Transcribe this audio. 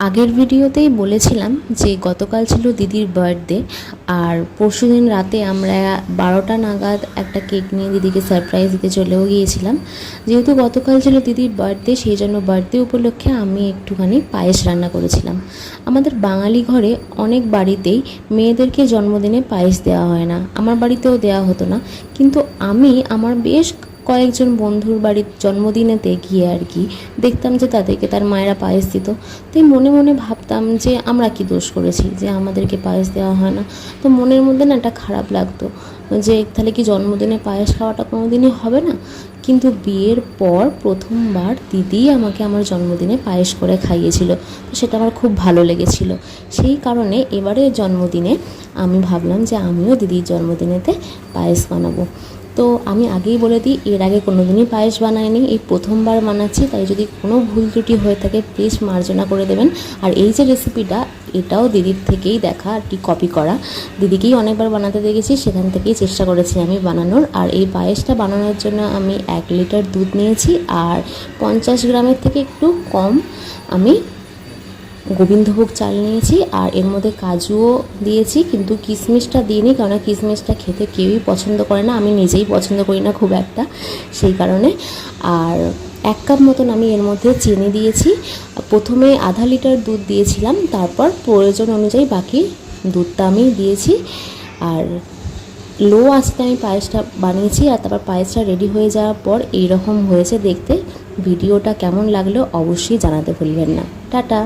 আগের ভিডিওতেই বলেছিলাম যে গতকাল ছিল দিদির বার্থডে আর পরশুদিন রাতে আমরা বারোটা নাগাদ একটা কেক নিয়ে দিদিকে সারপ্রাইজ দিতে চলেও গিয়েছিলাম। যেহেতু গতকাল ছিল দিদির বার্থডে সেই জন্য বার্থডে উপলক্ষে আমি একটুখানি পায়েস রান্না করেছিলাম। আমাদের বাঙালি ঘরে অনেক বাড়িতেই মেয়েদেরকে জন্মদিনে পায়েস দেওয়া হয় না। আমার বাড়িতেও দেওয়া হতো না। কিন্তু আমি, আমার বেশ কয়েকজন বন্ধুর বাড়ির জন্মদিনেতে গিয়ে আর কি দেখতাম যে তাদেরকে তার মায়েরা পায়েস দিত। তাই মনে মনে ভাবতাম যে আমরা কি দোষ করেছি, যে আমাদেরকে পায়েস দেওয়া হয় না। তো মনের মধ্যে না একটা খারাপ লাগতো যে তাহলে কি জন্মদিনে পায়েস খাওয়াটা কোনো দিনই হবে না? কিন্তু বিয়ের পর প্রথমবার দিদি আমাকে আমার জন্মদিনে পায়েস করে খাইয়েছিল। তো সেটা আমার খুব ভালো লেগেছিল। সেই কারণে এবারের জন্মদিনে আমি ভাবলাম যে আমিও দিদির জন্মদিনেতে পায়েস বানাবো। তো আমি আগেই বলে দিই, এর আগে কোনো দিনই পায়েস বানাইনি, এই প্রথমবার বানাচ্ছি, তাই যদি কোনো ভুল ত্রুটি হয়ে থাকে প্লিজ মার্জনা করে দেবেন। আর এই যে রেসিপিটা এটাও দিদির থেকেই দেখা, আর কি কপি করা। দিদিকেই অনেকবার বানাতে দেখেছি, সেখান থেকেই চেষ্টা করেছি আমি বানানোর। আর এই পায়েসটা বানানোর জন্য আমি এক লিটার দুধ নিয়েছি, আর পঞ্চাশ গ্রামের থেকে একটু কম আমি গোবিন্দভোগ চাল নিয়েছি আর এর মধ্যে কাজুও দিয়েছি, কিন্তু কিশমিশটা দিইনি কারণ কিশমিশটা খেতে কেউই পছন্দ করে না। আমি নিজেই পছন্দ করি না খুব একটা সেই কারণে। আর এক কাপ মতন আমি এর মধ্যে চিনি দিয়েছি। প্রথমে আধা লিটার দুধ দিয়েছিলাম, তারপর প্রয়োজন অনুযায়ী বাকি দুধটা আমি দিয়েছি। আর লো আঁচতে আমি পায়েসটা বানিয়েছি আর তারপর পায়েসটা রেডি হয়ে যাওয়ার পর এইরকম হয়েছে দেখতে। ভিডিওটা কেমন লাগল অবশ্যই জানাতে ভুলবেন না। টাটা।